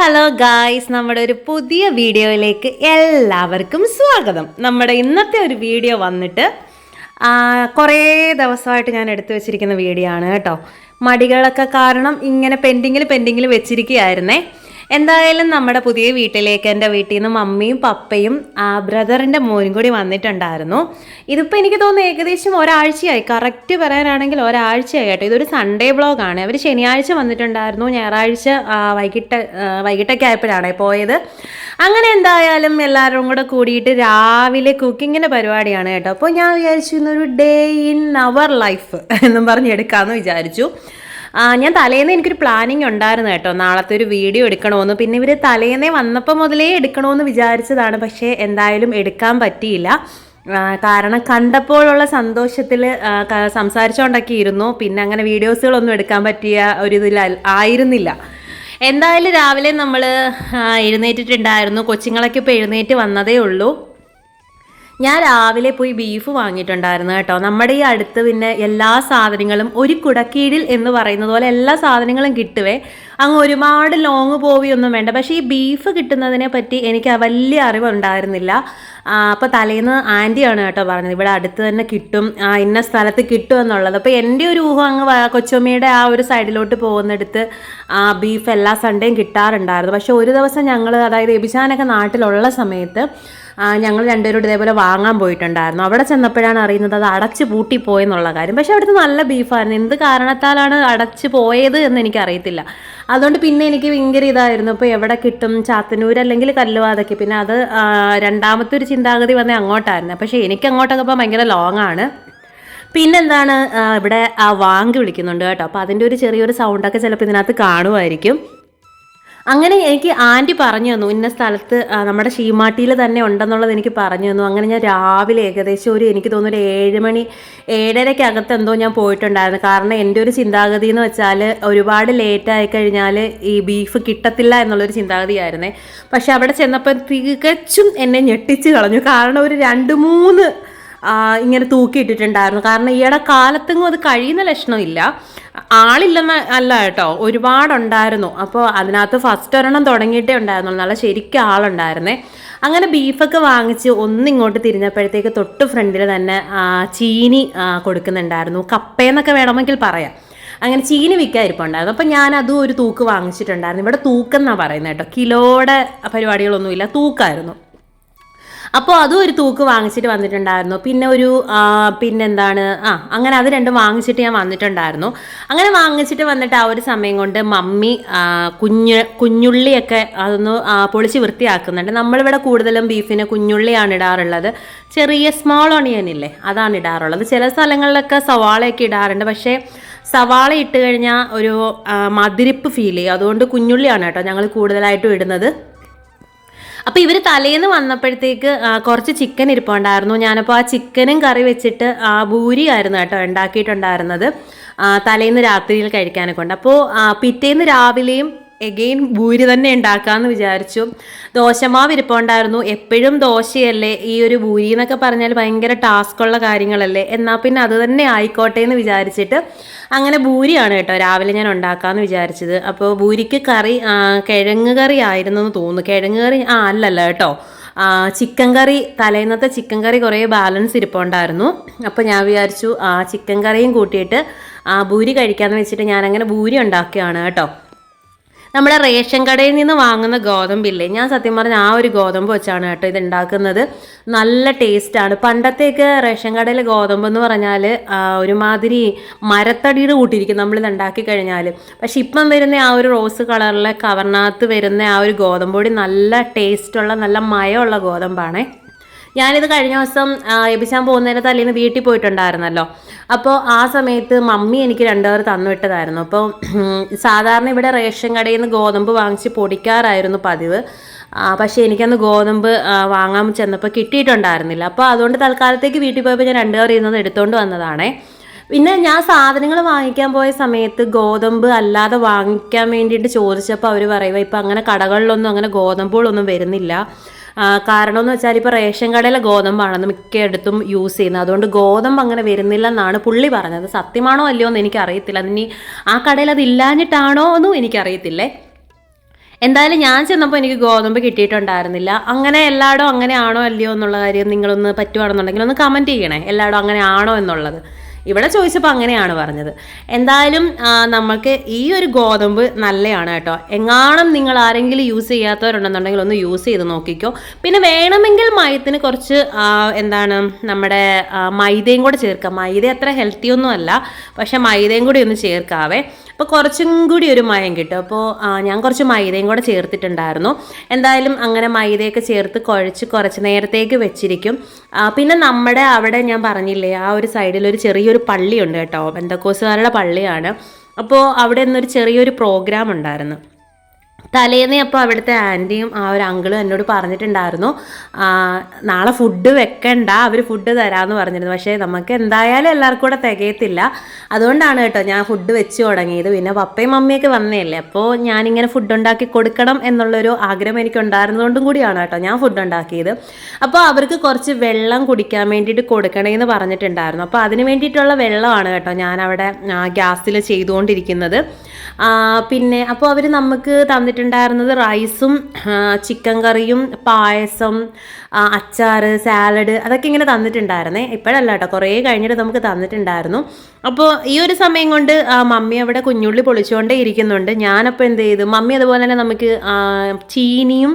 Hello guys നമ്മുടെ ഒരു പുതിയ വീഡിയോയിലേക്ക് എല്ലാവർക്കും സ്വാഗതം. നമ്മുടെ ഇന്നത്തെ ഒരു വീഡിയോ വന്നിട്ട് കുറേ ദിവസമായിട്ട് ഞാൻ എടുത്തു വെച്ചിരിക്കുന്ന വീഡിയോ ആണ് കേട്ടോ. മടികളൊക്കെ കാരണം ഇങ്ങനെ പെൻഡിങ്ങിൽ പെൻഡിങ്ങിൽ വെച്ചിരിക്കുകയായിരുന്നേ. എന്തായാലും നമ്മുടെ പുതിയ വീട്ടിലേക്ക് എന്റെ വീട്ടിൽ നിന്ന് മമ്മിയും പപ്പയും ആ ബ്രദറിന്റെ മോനും കൂടി വന്നിട്ടുണ്ടായിരുന്നു. ഇതിപ്പോൾ എനിക്ക് തോന്നുന്നു ഏകദേശം ഒരാഴ്ചയായി. കറക്റ്റ് പറയാനാണെങ്കിൽ ഒരാഴ്ചയായി കേട്ടോ. ഇതൊരു സൺഡേ ബ്ലോഗാണ് അവർ ശനിയാഴ്ച വന്നിട്ടുണ്ടായിരുന്നു. ഞായറാഴ്ച വൈകിട്ട് വൈകിട്ടൊക്കെ ആയപ്പോഴാണ് പോയത്. അങ്ങനെ എന്തായാലും എല്ലാവരും കൂടെ കൂടിയിട്ട് രാവിലെ കുക്കിങ്ങിന്റെ പരിപാടിയാണ് കേട്ടോ. അപ്പോൾ ഞാൻ വിചാരിച്ചു ഇന്നൊരു ഡേ ഇൻ അവർ ലൈഫ് എന്നും പറഞ്ഞ് എടുക്കാമെന്ന് വിചാരിച്ചു. ഞാൻ തലേന്ന് എനിക്കൊരു പ്ലാനിങ് ഉണ്ടായിരുന്നു കേട്ടോ. നാളത്തെ ഒരു വീഡിയോ എടുക്കണമെന്ന് പിന്നെ ഇവർ തലേന്നേ വന്നപ്പോൾ മുതലേ എടുക്കണമെന്ന് വിചാരിച്ചതാണ്. പക്ഷേ എന്തായാലും എടുക്കാൻ പറ്റിയില്ല. കാരണം കണ്ടപ്പോഴുള്ള സന്തോഷത്തിൽ സംസാരിച്ചുകൊണ്ടൊക്കെ ഇരുന്നു പിന്നെ അങ്ങനെ വീഡിയോസുകളൊന്നും എടുക്കാൻ പറ്റിയ ഒരു ഇതിൽ ആയിരുന്നില്ല. എന്തായാലും രാവിലെ നമ്മൾ എഴുന്നേറ്റിട്ടുണ്ടായിരുന്നു. കൊച്ചുങ്ങളൊക്കെ ഇപ്പോൾ എഴുന്നേറ്റ് വന്നതേ ഉള്ളൂ. ഞാൻ രാവിലെ പോയി ബീഫ് വാങ്ങിയിട്ടുണ്ടായിരുന്നു കേട്ടോ. നമ്മുടെ ഈ അടുത്ത് പിന്നെ എല്ലാ സാധനങ്ങളും ഒരു കുടക്കീഴിൽ എന്ന് പറയുന്നത് പോലെ എല്ലാ സാധനങ്ങളും കിട്ടുവേ. അങ്ങ് ഒരുപാട് ലോങ് പോവിയൊന്നും വേണ്ട. പക്ഷേ ഈ ബീഫ് കിട്ടുന്നതിനെ പറ്റി എനിക്ക് വലിയ അറിവുണ്ടായിരുന്നില്ല. അപ്പോൾ തലേന്ന് ആന്റിയാണ് കേട്ടോ പറഞ്ഞത് ഇവിടെ അടുത്ത് തന്നെ കിട്ടും. ഇന്ന സ്ഥലത്ത് കിട്ടും എന്നുള്ളത്. അപ്പോൾ എന്റെ ഒരു ഊഹം അങ്ങ് കൊച്ചുമ്മയുടെ ആ ഒരു സൈഡിലോട്ട് പോകുന്നിടത്ത് ബീഫ് എല്ലാ സൺഡേയും കിട്ടാറുണ്ടായിരുന്നു. പക്ഷേ ഒരു ദിവസം ഞങ്ങൾ അതായത് എബിശാനൊക്കെ നാട്ടിലുള്ള സമയത്ത് ഞങ്ങൾ രണ്ടുപേരോട് ഇതേപോലെ വാങ്ങാൻ പോയിട്ടുണ്ടായിരുന്നു. അവിടെ ചെന്നപ്പോഴാണ് അറിയുന്നത് അത് അടച്ചു പൂട്ടി പോയെന്നുള്ള കാര്യം. പക്ഷേ അവിടുത്തെ നല്ല ബീഫായിരുന്നു. എന്ത് കാരണത്താലാണ് അടച്ചു പോയത് എന്ന് എനിക്കറിയത്തില്ല. അതുകൊണ്ട് പിന്നെ എനിക്ക് ഭയങ്കര ഇതായിരുന്നു. ഇപ്പോൾ എവിടെ കിട്ടും? ചാത്തന്നൂർ അല്ലെങ്കിൽ കല്ലുവാതൊക്കെ. പിന്നെ അത് രണ്ടാമത്തെ ഒരു ചിന്താഗതി വന്നേ അങ്ങോട്ടായിരുന്നു. പക്ഷേ എനിക്ക് അങ്ങോട്ടൊക്കെ ഇപ്പോൾ ഭയങ്കര ലോങ് ആണ്. പിന്നെന്താണ് ഇവിടെ ആ വാങ്ക് വിളിക്കുന്നുണ്ട് കേട്ടോ. അപ്പോൾ അതിന്റെ ഒരു ചെറിയൊരു സൗണ്ടൊക്കെ ചിലപ്പോൾ ഇതിനകത്ത് കാണുമായിരിക്കും. അങ്ങനെ എനിക്ക് ആന്റി പറഞ്ഞു തന്നു ഇന്ന സ്ഥലത്ത് നമ്മുടെ ഷീമാട്ടിയിൽ തന്നെ ഉണ്ടെന്നുള്ളത് എനിക്ക് പറഞ്ഞു തന്നു. അങ്ങനെ ഞാൻ രാവിലെ ഏകദേശം ഒരു എനിക്ക് തോന്നുന്നു ഒരു ഏഴ് മണി ഏഴരയ്ക്കകത്ത് എന്തോ ഞാൻ പോയിട്ടുണ്ടായിരുന്നു. കാരണം എന്റെ ഒരു ചിന്താഗതി എന്ന് വെച്ചാൽ ഒരുപാട് ലേറ്റ് ആയി കഴിഞ്ഞാൽ ഈ ബീഫ് കിട്ടത്തില്ല എന്നുള്ളൊരു ചിന്താഗതിയായിരുന്നേ. പക്ഷെ അവിടെ ചെന്നപ്പോൾ തികച്ചും എന്നെ ഞെട്ടിച്ച് കളഞ്ഞു. കാരണം ഒരു രണ്ട് മൂന്ന് ഇങ്ങനെ തൂക്കിയിട്ടിട്ടുണ്ടായിരുന്നു. കാരണം ഈയിടെ കാലത്തെങ്ങും അത് കഴിയുന്ന ലക്ഷണമില്ല. ആളില്ലെന്ന അല്ല കേട്ടോ. ഒരുപാടുണ്ടായിരുന്നു. അപ്പോൾ അതിനകത്ത് ഫസ്റ്റ് ഒരെണ്ണം തുടങ്ങിയിട്ടേ ഉണ്ടായിരുന്നു നല്ല ശരിക്കും ആളുണ്ടായിരുന്നേ. അങ്ങനെ ബീഫൊക്കെ വാങ്ങിച്ച് ഒന്നിങ്ങോട്ട് തിരിഞ്ഞപ്പോഴത്തേക്ക് തൊട്ട് ഫ്രണ്ടിൽ തന്നെ ചീനി കൊടുക്കുന്നുണ്ടായിരുന്നു. കപ്പയെന്നൊക്കെ വേണമെങ്കിൽ പറയാം. അങ്ങനെ ചീനി വിൽക്കാൻ ഉണ്ടായിരുന്നു അപ്പം ഞാൻ അതും ഒരു തൂക്ക് വാങ്ങിച്ചിട്ടുണ്ടായിരുന്നു. ഇവിടെ തൂക്കെന്നാണ് പറയുന്നത് കേട്ടോ. കിലോയുടെ പരിപാടികളൊന്നുമില്ല. തൂക്കായിരുന്നു. അപ്പോൾ അതും ഒരു തൂക്ക് വാങ്ങിച്ചിട്ട് വന്നിട്ടുണ്ടായിരുന്നു. പിന്നെ ഒരു പിന്നെ പിന്നെന്താണ് ആ അങ്ങനെ അത് രണ്ടും വാങ്ങിച്ചിട്ട് ഞാൻ വന്നിട്ടുണ്ടായിരുന്നു. അങ്ങനെ വാങ്ങിച്ചിട്ട് വന്നിട്ട് ആ ഒരു സമയം കൊണ്ട് മമ്മി കുഞ്ഞ് കുഞ്ഞുള്ളിയൊക്കെ അതൊന്ന് പൊളിച്ച് വൃത്തിയാക്കുന്നുണ്ട്. നമ്മളിവിടെ കൂടുതലും ബീഫിന് കുഞ്ഞുള്ളിയാണ് ഇടാറുള്ളത്. ചെറിയ സ്മോൾ ഓണിയൻ ഇല്ലേ അതാണ് ഇടാറുള്ളത്. ചില സ്ഥലങ്ങളിലൊക്കെ സവാളയൊക്കെ ഇടാറുണ്ട്. പക്ഷേ സവാള ഇട്ട് കഴിഞ്ഞാൽ ഒരു മതിരിപ്പ് ഫീൽ ചെയ്യും. അതുകൊണ്ട് കുഞ്ഞുള്ളിയാണ് കേട്ടോ ഞങ്ങൾ കൂടുതലായിട്ടും ഇടുന്നത്. അപ്പോൾ ഇവർ തലേന്ന് വന്നപ്പോഴത്തേക്ക് കുറച്ച് ചിക്കൻ ഇരിപ്പുണ്ടായിരുന്നു. ഞാനപ്പോൾ ആ ചിക്കനും കറി വെച്ചിട്ട് ആ, ഭൂരിയായിരുന്നു കേട്ടോ ഉണ്ടാക്കിയിട്ടുണ്ടായിരുന്നത്. തലേന്ന് രാത്രിയിൽ കഴിക്കാനൊക്കെ ഉണ്ട്. അപ്പോൾ പിറ്റേന്ന് രാവിലെയും എഗെയിൻ ഭൂരി തന്നെ ഉണ്ടാക്കാമെന്ന് വിചാരിച്ചു. ദോശമാവ് ഇരിപ്പുണ്ടായിരുന്നു. എപ്പോഴും ദോശയല്ലേ? ഈ ഒരു ഭൂരി എന്നൊക്കെ പറഞ്ഞാൽ ഭയങ്കര ടാസ്ക്കുള്ള കാര്യങ്ങളല്ലേ? എന്നാൽ പിന്നെ അത് തന്നെ ആയിക്കോട്ടെ എന്ന് വിചാരിച്ചിട്ട് അങ്ങനെ ഭൂരിയാണ് കേട്ടോ രാവിലെ ഞാൻ ഉണ്ടാക്കാമെന്ന് വിചാരിച്ചത്. അപ്പോൾ ഭൂരിക്ക് കറി കിഴങ്ങ് കറി ആയിരുന്നു എന്ന് തോന്നുന്നു. കിഴങ്ങ് കറി ആ അല്ലല്ല കേട്ടോ. ചിക്കൻ കറി തലേന്നത്തെ ചിക്കൻ കറി കുറേ ബാലൻസ് ഇരിപ്പുണ്ടായിരുന്നു. അപ്പോൾ ഞാൻ വിചാരിച്ചു ആ ചിക്കൻ കറിയും കൂട്ടിയിട്ട് ആ ഭൂരി കഴിക്കാമെന്ന് വെച്ചിട്ട് ഞാനങ്ങനെ ഭൂരി ഉണ്ടാക്കുകയാണ് കേട്ടോ. നമ്മുടെ റേഷൻ കടയിൽ നിന്ന് വാങ്ങുന്ന ഗോതമ്പില്ലേ? ഞാൻ സത്യം പറഞ്ഞ ആ ഒരു ഗോതമ്പ് വെച്ചാണ് കേട്ടോ ഇത് ഉണ്ടാക്കുന്നത് നല്ല ടേസ്റ്റാണ്. പണ്ടത്തെയൊക്കെ റേഷൻ കടയിലെ ഗോതമ്പ് എന്ന് പറഞ്ഞാൽ ഒരുമാതിരി മരത്തടിയുടെ കൂട്ടിയിരിക്കും നമ്മളിത് ഉണ്ടാക്കി കഴിഞ്ഞാൽ പക്ഷെ ഇപ്പം വരുന്ന ആ ഒരു റോസ് കളറിലെ കവറിനകത്ത് വരുന്ന ആ ഒരു ഗോതമ്പൊടി നല്ല ടേസ്റ്റുള്ള നല്ല മയമുള്ള ഗോതമ്പാണേ. ഞാനിത് കഴിഞ്ഞ ദിവസം എബിശാൻ പോകുന്ന പോകുന്നതിന് തലേന്ന് വീട്ടിൽ പോയിട്ടുണ്ടായിരുന്നല്ലോ. അപ്പോൾ ആ സമയത്ത് മമ്മി എനിക്ക് രണ്ടുപേർ തന്നുവിട്ടതായിരുന്നു അപ്പോൾ സാധാരണ ഇവിടെ റേഷൻ കടയിൽ നിന്ന് ഗോതമ്പ് വാങ്ങിച്ച് പൊടിക്കാറായിരുന്നു പതിവ്. പക്ഷേ എനിക്കന്ന് ഗോതമ്പ് വാങ്ങാൻ ചെന്നപ്പോൾ കിട്ടിയിട്ടുണ്ടായിരുന്നില്ല. അപ്പോൾ അതുകൊണ്ട് തൽക്കാലത്തേക്ക് വീട്ടിൽ പോയപ്പോൾ ഞാൻ രണ്ടുപേർ ഇരുന്നത് എടുത്തുകൊണ്ട് വന്നതാണേ. പിന്നെ ഞാൻ സാധനങ്ങൾ വാങ്ങിക്കാൻ പോയ സമയത്ത് ഗോതമ്പ് അല്ലാതെ വാങ്ങിക്കാൻ വേണ്ടിയിട്ട് ചോദിച്ചപ്പോൾ അവർ പറയുക ഇപ്പം അങ്ങനെ കടകളിലൊന്നും അങ്ങനെ ഗോതമ്പുകളൊന്നും വരുന്നില്ല. കാരണം എന്ന് വെച്ചാൽ ഇപ്പോൾ റേഷൻ കടയിലെ ഗോതമ്പാണെന്ന് മിക്കയിടത്തും യൂസ് ചെയ്യുന്നത്. അതുകൊണ്ട് ഗോതമ്പ് അങ്ങനെ വരുന്നില്ല എന്നാണ് പുള്ളി പറഞ്ഞത്. സത്യമാണോ അല്ലയോ എന്ന് എനിക്കറിയത്തില്ല. അതിനി ആ കടയിൽ അത് ഇല്ലാഞ്ഞിട്ടാണോ എന്നും എനിക്കറിയത്തില്ലേ? എന്തായാലും ഞാൻ ചെന്നപ്പോൾ എനിക്ക് ഗോതമ്പ് കിട്ടിയിട്ടുണ്ടായിരുന്നില്ല. അങ്ങനെ എല്ലായിടും അങ്ങനെ ആണോ അല്ലയോ എന്നുള്ള കാര്യം നിങ്ങളൊന്ന് പറ്റുവാണെന്നുണ്ടെങ്കിൽ ഒന്ന് കമന്റ് ചെയ്യണേ. എല്ലായിടും അങ്ങനെ ആണോ എന്നുള്ളത്. ഇവിടെ ചോദിച്ചപ്പോൾ അങ്ങനെയാണ് പറഞ്ഞത്. എന്തായാലും നമുക്ക് ഈ ഒരു ഗോതമ്പ് നല്ലതാണ് കേട്ടോ. എങ്ങാനും നിങ്ങൾ ആരെങ്കിലും യൂസ് ചെയ്യാത്തവരുണ്ടെന്നുണ്ടെങ്കിൽ ഒന്ന് യൂസ് ചെയ്ത് നോക്കിക്കോ. പിന്നെ വേണമെങ്കിൽ മയത്തിന് കുറച്ച് എന്താണ് നമ്മുടെ മൈദയും കൂടെ ചേർക്കാം. മൈദ അത്ര ഹെൽത്തി ഒന്നും അല്ല പക്ഷെ മൈദയും കൂടി ഒന്ന് ചേർക്കാവേ. അപ്പോൾ കുറച്ചും കൂടി ഒരു മയം കിട്ടും. അപ്പോൾ ഞാൻ കുറച്ച് മൈദയും കൂടെ ചേർത്തിട്ടുണ്ടായിരുന്നു. എന്തായാലും അങ്ങനെ മൈദയൊക്കെ ചേർത്ത് കുഴച്ച് കുറച്ച് നേരത്തേക്ക് വെച്ചിരിക്കും. പിന്നെ നമ്മുടെ അവിടെ ഞാൻ പറഞ്ഞില്ലേ ആ ഒരു സൈഡിൽ ഒരു ചെറിയൊരു പള്ളിയുണ്ട് കേട്ടോ. ബന്ധക്കോസുകാരുടെ പള്ളിയാണ്. അപ്പോൾ അവിടെ നിന്നൊരു ചെറിയൊരു പ്രോഗ്രാം ഉണ്ടായിരുന്നു. തലേന്ന് അപ്പോൾ അവിടുത്തെ ആന്റിയും ആ ഒരു അങ്കിളും എന്നോട് പറഞ്ഞിട്ടുണ്ടായിരുന്നു നാളെ ഫുഡ് വെക്കണ്ട അവർ ഫുഡ് തരാമെന്ന് പറഞ്ഞിരുന്നു. പക്ഷേ നമുക്ക് എന്തായാലും എല്ലാവർക്കും കൂടെ തികയത്തില്ല. അതുകൊണ്ടാണ് കേട്ടോ ഞാൻ ഫുഡ് വെച്ച് തുടങ്ങിയത്. പിന്നെ പപ്പയും മമ്മിയൊക്കെ വന്നതല്ലേ അപ്പോൾ ഞാനിങ്ങനെ ഫുഡ് ഉണ്ടാക്കി കൊടുക്കണം എന്നുള്ളൊരു ആഗ്രഹം എനിക്ക് ഉണ്ടായിരുന്നതുകൊണ്ടും കൂടിയാണ് കേട്ടോ ഞാൻ ഫുഡ് ഉണ്ടാക്കിയത്. അപ്പോൾ അവർക്ക് കുറച്ച് വെള്ളം കുടിക്കാൻ വേണ്ടിയിട്ട് കൊടുക്കണമെന്ന് പറഞ്ഞിട്ടുണ്ടായിരുന്നു. അപ്പോൾ അതിന് വേണ്ടിയിട്ടുള്ള വെള്ളമാണ് കേട്ടോ ഞാൻ അവിടെ ഗ്യാസിൽ ചെയ്തുകൊണ്ടിരിക്കുന്നത്. പിന്നെ അപ്പോൾ അവർ നമുക്ക് തന്നിട്ടുണ്ടായിരുന്നത് റൈസും ചിക്കൻ കറിയും പായസം അച്ചാറ് സാലഡ് അതൊക്കെ ഇങ്ങനെ തന്നിട്ടുണ്ടായിരുന്നേ. ഇപ്പോഴല്ല കേട്ടോ കുറേ കഴിഞ്ഞിട്ട് നമുക്ക് തന്നിട്ടുണ്ടായിരുന്നു. അപ്പോൾ ഈ ഒരു സമയം കൊണ്ട് മമ്മി അവിടെ കുഞ്ഞുള്ളി പൊളിച്ചുകൊണ്ടേ ഇരിക്കുന്നുണ്ട്. ഞാനപ്പോൾ എന്ത് ചെയ്തു മമ്മി അതുപോലെ തന്നെ നമുക്ക് ചീനിയും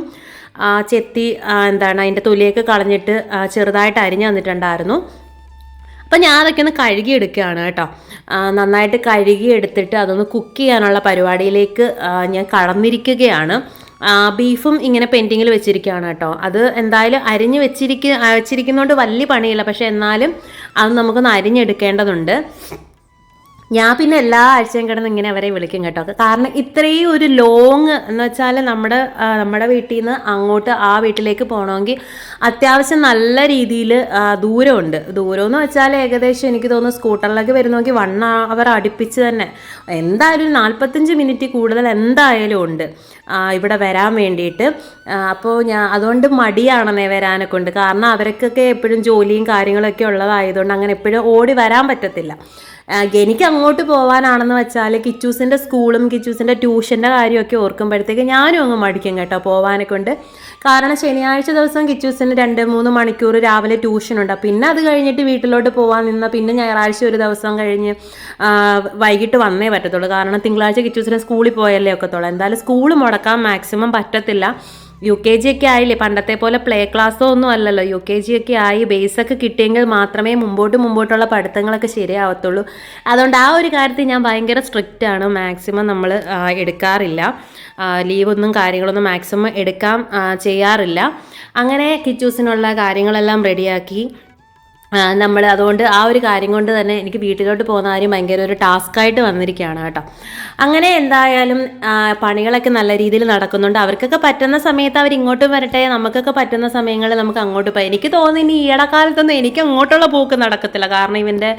ചെത്തി എന്താണ് അതിന്റെ തൊലിയൊക്കെ കളഞ്ഞിട്ട് ചെറുതായിട്ട് അരിഞ്ഞു തന്നിട്ടുണ്ടായിരുന്നു. അപ്പം ഞാൻ അതൊക്കെ ഒന്ന് കഴുകിയെടുക്കുകയാണ് കേട്ടോ. നന്നായിട്ട് കഴുകി എടുത്തിട്ട് അതൊന്ന് കുക്ക് ചെയ്യാനുള്ള പരിപാടിയിലേക്ക് ഞാൻ കടന്നിരിക്കുകയാണ്. ബീഫും ഇങ്ങനെ പെൻഡിങ്ങിൽ വെച്ചിരിക്കുകയാണ് കേട്ടോ. അത് എന്തായാലും അരിഞ്ഞ് വെച്ചിരിക്ക വെച്ചിരിക്കുന്നതുകൊണ്ട് വലിയ പണിയില്ല. പക്ഷേ എന്നാലും അത് നമുക്കൊന്ന് അരിഞ്ഞെടുക്കേണ്ടതുണ്ട്. ഞാൻ പിന്നെ എല്ലാ ആഴ്ചയും കിടന്ന് ഇങ്ങനെ അവരെ വിളിക്കും കേട്ടോ. കാരണം ഇത്രയും ഒരു ലോങ് എന്ന് വെച്ചാൽ നമ്മുടെ നമ്മുടെ വീട്ടിൽ നിന്ന് അങ്ങോട്ട് ആ വീട്ടിലേക്ക് പോകണമെങ്കിൽ അത്യാവശ്യം നല്ല രീതിയിൽ ദൂരമുണ്ട്. ദൂരം എന്ന് വെച്ചാൽ ഏകദേശം എനിക്ക് തോന്നുന്നു സ്കൂട്ടറിലൊക്കെ വരുന്നെങ്കിൽ വൺ അവർ അടുപ്പിച്ച് തന്നെ. എന്തായാലും നാൽപ്പത്തഞ്ച് മിനിറ്റ് കൂടുതൽ എന്തായാലും ഉണ്ട്. ഇവിടെ വരാൻ വേണ്ടിയിട്ട്. അപ്പോൾ ഞാൻ അതുകൊണ്ട് മടിയാണെന്നേ വരാനെ കൊണ്ട് കാരണം അവർക്കൊക്കെ എപ്പോഴും ജോലിയും കാര്യങ്ങളൊക്കെ ഉള്ളതായതുകൊണ്ട് അങ്ങനെ എപ്പോഴും ഓടി വരാൻ പറ്റത്തില്ല. എനിക്ക് അങ്ങോട്ട് പോകാനാണെന്ന് വെച്ചാൽ കിച്ചൂസിന്റെ സ്കൂളും കിച്ചൂസിന്റെ ട്യൂഷന്റെ കാര്യമൊക്കെ ഓർക്കുമ്പോഴത്തേക്ക് ഞാനും അങ്ങ് മടിക്കും കേട്ടോ പോകാനെ കൊണ്ട്. കാരണം ശനിയാഴ്ച ദിവസം കിച്ചൂസിന് രണ്ട് മൂന്ന് മണിക്കൂർ രാവിലെ ട്യൂഷനുണ്ട്. പിന്നെ അത് കഴിഞ്ഞിട്ട് വീട്ടിലോട്ട് പോകാൻ നിന്ന പിന്നെ ഞായറാഴ്ച ഒരു ദിവസം കഴിഞ്ഞ് വൈകിട്ട് വന്നേ പറ്റത്തുള്ളൂ. കാരണം തിങ്കളാഴ്ച കിച്ചൂസിന് സ്കൂളിൽ പോയല്ലേ ഒക്കത്തുള്ളൂ. എന്തായാലും സ്കൂൾ മുടക്കാൻ മാക്സിമം പറ്റത്തില്ല. യു കെ ജി ഒക്കെ ആയില്ലേ? പണ്ടത്തെ പോലെ പ്ലേ ക്ലാസ്സോ ഒന്നും അല്ലല്ലോ. യു കെ ജി ഒക്കെ ആയി ബേസൊക്കെ കിട്ടിയെങ്കിൽ മാത്രമേ മുമ്പോട്ട് മുമ്പോട്ടുള്ള പഠിത്തങ്ങളൊക്കെ ശരിയാവത്തുള്ളൂ. അതുകൊണ്ട് ആ ഒരു കാര്യത്തിൽ ഞാൻ ഭയങ്കര സ്ട്രിക്റ്റ് ആണ്. മാക്സിമം നമ്മൾ എടുക്കാറില്ല. ലീവൊന്നും കാര്യങ്ങളൊന്നും മാക്സിമം എടുക്കാം ചെയ്യാറില്ല. അങ്ങനെ കിച്ചൂസിനുള്ള കാര്യങ്ങളെല്ലാം റെഡിയാക്കി നമ്മൾ അതുകൊണ്ട് ആ ഒരു കാര്യം കൊണ്ട് തന്നെ എനിക്ക് വീട്ടിലോട്ട് പോകുന്ന കാര്യം ഭയങ്കര ഒരു ടാസ്ക്കായിട്ട് വന്നിരിക്കുകയാണ് കേട്ടോ. അങ്ങനെ എന്തായാലും പണികളൊക്കെ നല്ല രീതിയിൽ നടക്കുന്നുണ്ട്. അവർക്കൊക്കെ പറ്റുന്ന സമയത്ത് അവർ ഇങ്ങോട്ടും വരട്ടെ നമുക്കൊക്കെ പറ്റുന്ന സമയങ്ങളിൽ നമുക്ക് അങ്ങോട്ട് പോയി. എനിക്ക് തോന്നുന്നു ഇനി ഈയിടെ കാലത്തൊന്നും എനിക്ക് അങ്ങോട്ടുള്ള പോക്ക് നടക്കത്തില്ല. കാരണം ഇവന്റെ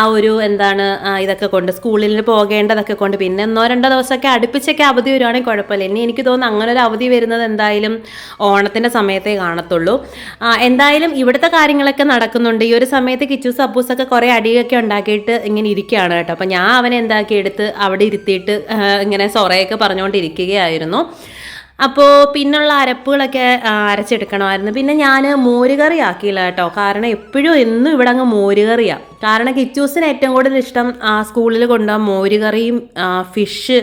ആ ഒരു എന്താണ് ഇതൊക്കെ കൊണ്ട് സ്കൂളിൽ പോകേണ്ടതൊക്കെ കൊണ്ട് പിന്നെ ഒന്നോ രണ്ടോ ദിവസമൊക്കെ അടുപ്പിച്ചൊക്കെ അവധി വരുവാണെങ്കിൽ കുഴപ്പമില്ല. ഇനി എനിക്ക് തോന്നുന്നു അങ്ങനെ ഒരു അവധി വരുന്നത് എന്തായാലും ഓണത്തിന്റെ സമയത്തേ കാണത്തുള്ളൂ. എന്തായാലും ഇവിടുത്തെ കാര്യങ്ങളൊക്കെ നടക്കുന്നുണ്ട്. ഒരു സമയത്ത് കിച്ചു സപ്പൂസൊക്കെ കുറേ അടിയൊക്കെ ഉണ്ടാക്കിയിട്ട് ഇങ്ങനെ ഇരിക്കുകയാണ് കേട്ടോ. അപ്പോൾ ഞാൻ അവനെ എന്താക്കി എടുത്ത് അവിടെ ഇരുത്തിയിട്ട് ഇങ്ങനെ സൊറയൊക്കെ പറഞ്ഞുകൊണ്ടിരിക്കുകയായിരുന്നു. അപ്പോൾ പിന്നുള്ള അരപ്പുകളൊക്കെ അരച്ചെടുക്കണമായിരുന്നു. പിന്നെ ഞാൻ മോരുകറി ആക്കിയില്ല കേട്ടോ. കാരണം എപ്പോഴും എന്നും ഇവിടെ അങ്ങ് മോരുകറിയാണ് കാരണം കിച്ചൂസിന് ഏറ്റവും കൂടുതൽ ഇഷ്ടം സ്കൂളിൽ കൊണ്ടുപോകാൻ മോരുകറിയും ഫിഷ്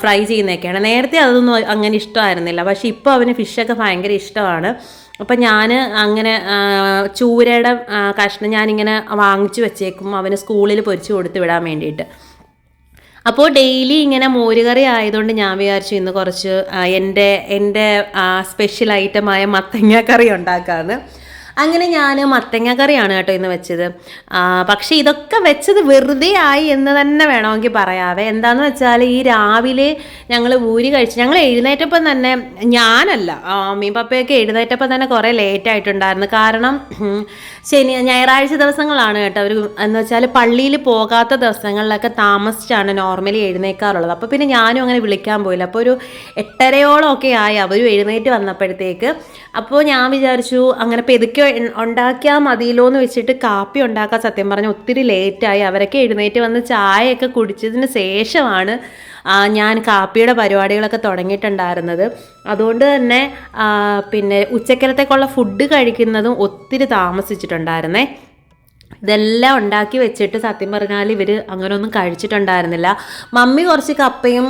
ഫ്രൈ ചെയ്യുന്നതൊക്കെയാണ്. നേരത്തെ അതൊന്നും അങ്ങനെ ഇഷ്ടമായിരുന്നില്ല. പക്ഷേ ഇപ്പോൾ അവന് ഫിഷൊക്കെ ഭയങ്കര ഇഷ്ടമാണ്. അപ്പം ഞാൻ അങ്ങനെ ചൂരയുടെ കഷ്ണം ഞാനിങ്ങനെ വാങ്ങിച്ചു വെച്ചേക്കും അവന് സ്കൂളിൽ പൊരിച്ചു കൊടുത്ത് വിടാൻ വേണ്ടിയിട്ട്. അപ്പോൾ ഡെയിലി ഇങ്ങനെ മോരുകറി ആയതുകൊണ്ട് ഞാൻ വിചാരിച്ചു ഇന്ന് കുറച്ച് എന്റെ എന്റെ സ്പെഷ്യൽ ഐറ്റമായ മത്തങ്ങ കറി ഉണ്ടാക്കാമെന്ന് അങ്ങനെ ഞാൻ മത്തങ്ങ കറിയാണ് കേട്ടോ ഇന്ന് വെച്ചത്. പക്ഷേ ഇതൊക്കെ വെച്ചത് വെറുതെ ആയി എന്ന് തന്നെ വേണമെങ്കിൽ പറയാവേ. എന്താന്ന് വെച്ചാൽ ഈ രാവിലെ ഞങ്ങൾ ഊരി കഴിച്ച് ഞങ്ങൾ എഴുന്നേറ്റപ്പം തന്നെ ഞാനല്ല മീൻ പപ്പയൊക്കെ എഴുന്നേറ്റപ്പം തന്നെ കുറേ ലേറ്റ് ആയിട്ടുണ്ടായിരുന്നു. കാരണം ശനി ഞായറാഴ്ച ദിവസങ്ങളാണ് കേട്ടോ അവർ എന്ന് വെച്ചാൽ പള്ളിയിൽ പോകാത്ത ദിവസങ്ങളിലൊക്കെ താമസിച്ചാണ് നോർമലി എഴുന്നേക്കാറുള്ളത്. അപ്പോൾ പിന്നെ ഞാനും അങ്ങനെ വിളിക്കാൻ പോയില്ല. അപ്പോൾ ഒരു എട്ടരയോളം ഒക്കെ ആയി അവരും എഴുന്നേറ്റ് വന്നപ്പോഴത്തേക്ക് അപ്പോൾ ഞാൻ വിചാരിച്ചു അങ്ങനെ പെതുക്കെ ഉണ്ടാക്കിയാൽ മതിയല്ലോ എന്ന് വെച്ചിട്ട് കാപ്പി ഉണ്ടാക്കാൻ സത്യം പറഞ്ഞാൽ ഒത്തിരി ലേറ്റായി. അവരൊക്കെ എഴുന്നേറ്റ് വന്ന് ചായയൊക്കെ കുടിച്ചതിന് ശേഷമാണ് ഞാൻ കാപ്പിയുടെ പരിപാടികളൊക്കെ തുടങ്ങിയിട്ടുണ്ടായിരുന്നത്. അതുകൊണ്ട് തന്നെ പിന്നെ ഉച്ചക്കലത്തേക്കുള്ള ഫുഡ് കഴിക്കുന്നതും ഒത്തിരി താമസിച്ചിട്ടുണ്ടായിരുന്നേ. ഇതെല്ലാം ഉണ്ടാക്കി വെച്ചിട്ട് സത്യം പറഞ്ഞാൽ ഇവർ അങ്ങനെയൊന്നും കഴിച്ചിട്ടുണ്ടായിരുന്നില്ല. മമ്മി കുറച്ച് കപ്പയും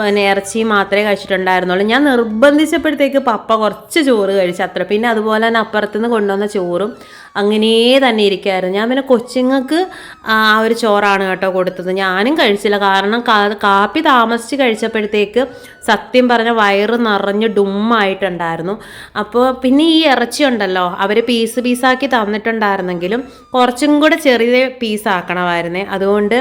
പിന്നെ ഇറച്ചിയും മാത്രമേ കഴിച്ചിട്ടുണ്ടായിരുന്നുള്ളൂ. ഞാൻ നിർബന്ധിച്ചപ്പോഴത്തേക്ക് പപ്പ കുറച്ച് ചോറ് കഴിച്ചു അത്ര. പിന്നെ അതുപോലെ തന്നെ അപ്പുറത്തുനിന്ന് കൊണ്ടുവന്ന ചോറും അങ്ങനെ തന്നെ ഇരിക്കുമായിരുന്നു ഞാൻ പിന്നെ കൊച്ചുങ്ങൾക്ക് ആ ഒരു ചോറാണ് കേട്ടോ കൊടുത്തത്. ഞാനും കഴിച്ചില്ല. കാരണം കാപ്പി താമസിച്ച് കഴിച്ചപ്പോഴത്തേക്ക് സത്യം പറഞ്ഞ വയറ് നിറഞ്ഞ് ഡുമ്മായിട്ടുണ്ടായിരുന്നു. അപ്പോൾ പിന്നെ ഈ ഇറച്ചി ഉണ്ടല്ലോ അവർ പീസ് പീസാക്കി തന്നിട്ടുണ്ടായിരുന്നെങ്കിലും കുറച്ചും കൂടെ ചെറിയ പീസാക്കണമായിരുന്നേ അതുകൊണ്ട്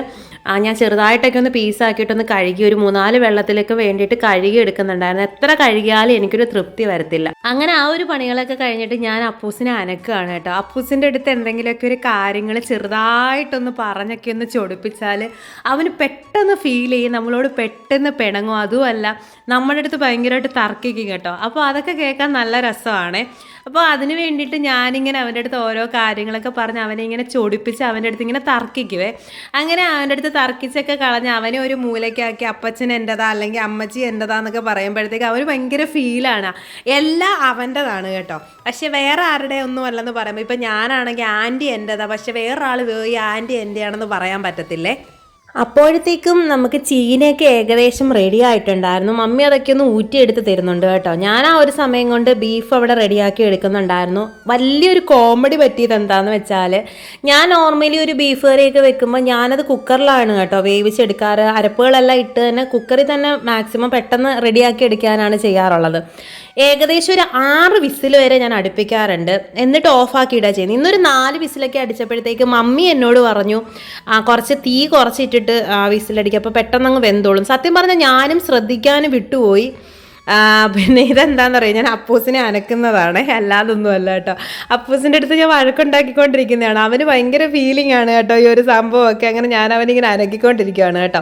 ഞാൻ ചെറുതായിട്ടൊക്കെ ഒന്ന് പീസാക്കിയിട്ടൊന്ന് കഴുകി ഒരു മൂന്നാൽ വെള്ളത്തിലൊക്കെ വേണ്ടിയിട്ട് കഴുകി എടുക്കുന്നുണ്ടായിരുന്നു. എത്ര കഴുകിയാലും എനിക്കൊരു തൃപ്തി വരത്തില്ല. അങ്ങനെ ആ ഒരു പണികളൊക്കെ കഴിഞ്ഞിട്ട് ഞാൻ അപ്പൂസിനെ അനക്കുകയാണ് കേട്ടോ. അപ്പൂസിന്റെ അടുത്ത് എന്തെങ്കിലുമൊക്കെ ഒരു കാര്യങ്ങൾ ചെറുതായിട്ടൊന്ന് പറഞ്ഞൊക്കെ ഒന്ന് ചൊടിപ്പിച്ചാൽ അവന് പെട്ടെന്ന് ഫീൽ ചെയ്യും. നമ്മളോട് പെട്ടെന്ന് പിണങ്ങും. അതുമല്ല നമ്മുടെ അടുത്ത് ഭയങ്കരമായിട്ട് തർക്കിക്കും കേട്ടോ. അപ്പോൾ അതൊക്കെ കേൾക്കാൻ നല്ല രസമാണ്. അപ്പോൾ അതിന് വേണ്ടിയിട്ട് ഞാനിങ്ങനെ അവന്റെ അടുത്ത് ഓരോ കാര്യങ്ങളൊക്കെ പറഞ്ഞ് അവനെ ഇങ്ങനെ ചൊടിപ്പിച്ച് അവന്റെ അടുത്ത് ഇങ്ങനെ തർക്കിക്കുവേ. അങ്ങനെ അവന്റെ അടുത്ത് തർക്കിച്ചൊക്കെ കളഞ്ഞ് അവനെ ഒരു മൂലയ്ക്കാക്കി അപ്പച്ചൻ എന്റെതാ അല്ലെങ്കിൽ അമ്മച്ചി എന്റെതാ എന്നൊക്കെ പറയുമ്പോഴത്തേക്ക് അവന് ഭയങ്കര ഫീലാണ്. എല്ലാം അവന്റെതാണ് കേട്ടോ. പക്ഷെ വേറെ ആരുടെ ഒന്നും അല്ലെന്ന് പറയുമ്പോൾ ഇപ്പം ഞാനാണെങ്കിൽ ആന്റി എന്റെതാ. പക്ഷെ വേറെ ആൾ ഈ ആന്റി എന്റെയാണെന്ന് പറയാൻ പറ്റത്തില്ലേ? അപ്പോഴത്തേക്കും നമുക്ക് ചീനയൊക്കെ ഏകദേശം റെഡി ആയിട്ടുണ്ടായിരുന്നു. മമ്മി അതൊക്കെ ഒന്ന് ഊറ്റിയെടുത്ത് തരുന്നുണ്ട് കേട്ടോ. ഞാൻ ആ ഒരു സമയം കൊണ്ട് ബീഫ് അവിടെ റെഡിയാക്കി എടുക്കുന്നുണ്ടായിരുന്നു. വലിയൊരു കോമഡി പറ്റിയത് എന്താണെന്ന് വെച്ചാൽ ഞാൻ നോർമലി ഒരു ബീഫ് കറിയൊക്കെ വെക്കുമ്പോൾ ഞാനത് കുക്കറിലാണ് കേട്ടോ വേവിച്ചെടുക്കാറ്. അരപ്പുകളെല്ലാം ഇട്ട് തന്നെ കുക്കറിൽ തന്നെ മാക്സിമം പെട്ടെന്ന് റെഡിയാക്കി എടുക്കാനാണ് ചെയ്യാറുള്ളത്. ഏകദേശം ഒരു ആറ് വിസിൽ വരെ ഞാൻ അടുപ്പിക്കാറുണ്ട്. എന്നിട്ട് ഓഫാക്കിയിടുക ചെയ്യുന്നത് ഇന്നൊരു നാല് വിസിലൊക്കെ അടിച്ചപ്പോഴത്തേക്ക് മമ്മി എന്നോട് പറഞ്ഞു കുറച്ച് തീ കുറച്ചിട്ടിട്ട് ആ, വിസിലടിക്കുക അപ്പോൾ പെട്ടെന്ന് അങ്ങ് വെന്തോളും. സത്യം പറഞ്ഞാൽ ഞാനും ശ്രദ്ധിക്കാനും വിട്ടുപോയി. പിന്നെ ഇതെന്താന്ന് പറയുക ഞാൻ അപ്പൂസിനെ അനക്കുന്നതാണ്. അല്ലാതൊന്നും അല്ല കേട്ടോ. അപ്പൂസിന്റെ അടുത്ത് ഞാൻ വഴക്കുണ്ടാക്കിക്കൊണ്ടിരിക്കുന്നതാണ്. അവന് ഭയങ്കര ഫീലിംഗ് ആണ് കേട്ടോ ഈ ഒരു സംഭവമൊക്കെ. അങ്ങനെ ഞാൻ അവനിങ്ങനെ അനക്കിക്കൊണ്ടിരിക്കുകയാണ് കേട്ടോ.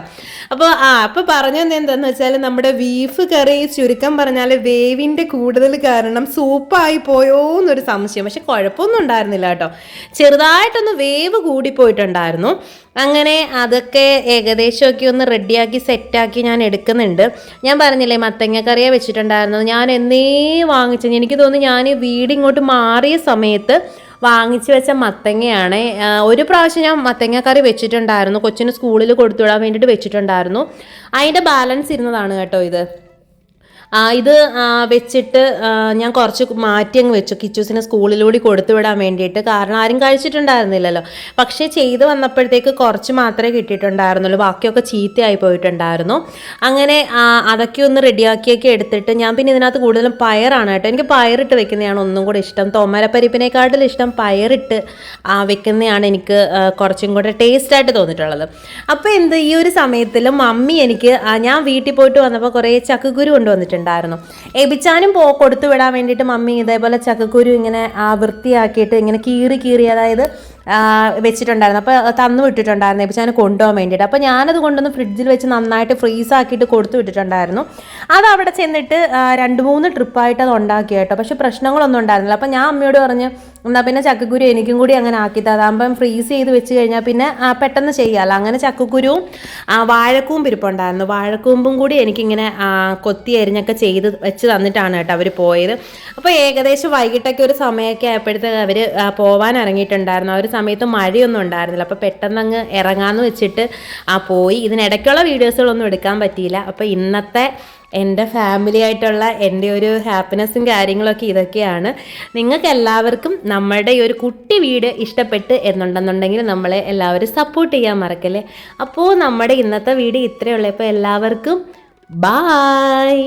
അപ്പോൾ ആ അപ്പോൾ പറഞ്ഞത് എന്താണെന്ന് വെച്ചാൽ നമ്മുടെ ബീഫ് കറി ചുരുക്കം പറഞ്ഞാൽ വേവിന്റെ കൂടുതൽ കാരണം സൂപ്പായി പോയോ എന്നൊരു സംശയം. പക്ഷെ കുഴപ്പമൊന്നും ഉണ്ടായിരുന്നില്ല കേട്ടോ. ചെറുതായിട്ടൊന്ന് വേവ് കൂടിപ്പോയിട്ടുണ്ടായിരുന്നു. അങ്ങനെ അതൊക്കെ ഏകദേശമൊക്കെ ഒന്ന് റെഡിയാക്കി സെറ്റാക്കി ഞാൻ എടുക്കുന്നുണ്ട്. ഞാൻ പറഞ്ഞില്ലേ മത്തങ്ങ കറിയെ വെച്ചിട്ടുണ്ടായിരുന്നത്. ഞാൻ എന്നേ വാങ്ങിച്ചു. എനിക്ക് തോന്നുന്നു ഞാൻ വീട് ഇങ്ങോട്ട് മാറിയ സമയത്ത് വാങ്ങിച്ചു വെച്ച മത്തങ്ങയാണ്. ഒരു പ്രാവശ്യം ഞാൻ മത്തങ്ങ കറി വെച്ചിട്ടുണ്ടായിരുന്നു. കൊച്ചിന് സ്കൂളിൽ കൊടുത്തുവിടാൻ വേണ്ടിയിട്ട് വെച്ചിട്ടുണ്ടായിരുന്നു. അതിന്റെ ബാലൻസ് ഇരുന്നതാണ് കേട്ടോ ഇത്. ഇത് വെച്ചിട്ട് ഞാൻ കുറച്ച് മാറ്റി അങ്ങ് വെച്ചു. കിച്ചൂസിനെ സ്കൂളിലൂടെ കൊടുത്തു വിടാൻ വേണ്ടിയിട്ട്. കാരണം ആരും കഴിച്ചിട്ടുണ്ടായിരുന്നില്ലല്ലോ. പക്ഷേ ചെയ്ത് വന്നപ്പോഴത്തേക്ക് കുറച്ച് മാത്രമേ കിട്ടിയിട്ടുണ്ടായിരുന്നുള്ളൂ. ബാക്കിയൊക്കെ ചീത്തയായി പോയിട്ടുണ്ടായിരുന്നു. അങ്ങനെ അതൊക്കെ ഒന്ന് റെഡിയാക്കിയൊക്കെ എടുത്തിട്ട് ഞാൻ പിന്നെ ഇതിനകത്ത് കൂടുതലും പയറാണ് കേട്ടോ. എനിക്ക് പയറിട്ട് വെക്കുന്നതാണ് ഒന്നും കൂടെ ഇഷ്ടം. തോമരപ്പരിപ്പിനെക്കാട്ടിലും ഇഷ്ടം പയറിട്ട് വെക്കുന്നതാണ് എനിക്ക് കുറച്ചും കൂടെ ടേസ്റ്റായിട്ട് തോന്നിയിട്ടുള്ളത്. അപ്പോൾ എന്ത് ഈ ഒരു സമയത്തിൽ മമ്മി എനിക്ക് ഞാൻ വീട്ടിൽ പോയിട്ട് വന്നപ്പോൾ കുറേ ചക്കക്കുരു കൊണ്ടുവന്നിട്ടുണ്ടായിരുന്നു എബിച്ചാനും പോ കൊടുത്തു വിടാൻ വേണ്ടിയിട്ട് മമ്മി ഇതേപോലെ ചക്കക്കുരു ഇങ്ങനെ വൃത്തിയാക്കിയിട്ട് ഇങ്ങനെ കീറി കീറി അതായത് വെച്ചിട്ടുണ്ടായിരുന്നു. അപ്പോൾ തന്നു വിട്ടിട്ടുണ്ടായിരുന്നു എബിച്ചാന് കൊണ്ടുപോകാൻ വേണ്ടിയിട്ട്. അപ്പോൾ ഞാനത് കൊണ്ടുവന്ന് ഫ്രിഡ്ജിൽ വെച്ച് നന്നായിട്ട് ഫ്രീസ് ആക്കിയിട്ട് കൊടുത്തു വിട്ടിട്ടുണ്ടായിരുന്നു. അത് അവിടെ ചെന്നിട്ട് രണ്ട് മൂന്ന് ട്രിപ്പായിട്ട് അത് ഉണ്ടാക്കി കേട്ടോ പക്ഷെ പ്രശ്നങ്ങളൊന്നും ഉണ്ടായിരുന്നില്ല. അപ്പോൾ ഞാൻ അമ്മയോട് പറഞ്ഞു എന്നാൽ പിന്നെ ചക്കക്കുരു എനിക്കും കൂടി അങ്ങനെ ആക്കി അതാകുമ്പം ഫ്രീസ് ചെയ്ത് വെച്ച് കഴിഞ്ഞാൽ പിന്നെ പെട്ടെന്ന് ചെയ്യാമല്ലോ അങ്ങനെ ചക്കക്കുരുവും ആ, വാഴക്കൂമ്പ് ഇരിപ്പുണ്ടായിരുന്നു. വാഴക്കൂമ്പും കൂടി എനിക്കിങ്ങനെ കൊത്തി അരിഞ്ഞൊക്കെ ചെയ്ത് വെച്ച് തന്നിട്ടാണ് കേട്ടോ അവർ പോയത്. അപ്പോൾ ഏകദേശം വൈകിട്ടൊക്കെ ഒരു സമയമൊക്കെ ആയപ്പോഴത്തേക്ക് അവർ പോവാൻ ഇറങ്ങിയിട്ടുണ്ടായിരുന്നു. ആ ഒരു സമയത്ത് മഴയൊന്നും ഉണ്ടായിരുന്നില്ല. അപ്പോൾ പെട്ടെന്ന് അങ്ങ് ഇറങ്ങാമെന്ന് വെച്ചിട്ട് ആ പോയി. ഇതിനിടയ്ക്കുള്ള വീഡിയോസുകളൊന്നും എടുക്കാൻ പറ്റിയില്ല. അപ്പോൾ ഇന്നത്തെ എന്റെ ഫാമിലി ആയിട്ടുള്ള എന്റെ ഒരു ഹാപ്പിനെസ്സും കാര്യങ്ങളൊക്കെ ഇതൊക്കെയാണ്. നിങ്ങൾക്ക് എല്ലാവർക്കും നമ്മുടെ ഈ ഒരു കുട്ടി വീട് ഇഷ്ടപ്പെട്ട് എന്നുണ്ടെന്നുണ്ടെങ്കിൽ നമ്മളെ എല്ലാവരും സപ്പോർട്ട് ചെയ്യാൻ മറക്കല്ലേ? അപ്പോൾ നമ്മുടെ ഇന്നത്തെ വീട് ഇത്രയേ ഉള്ളൂ. അപ്പോൾ എല്ലാവർക്കും ബായ്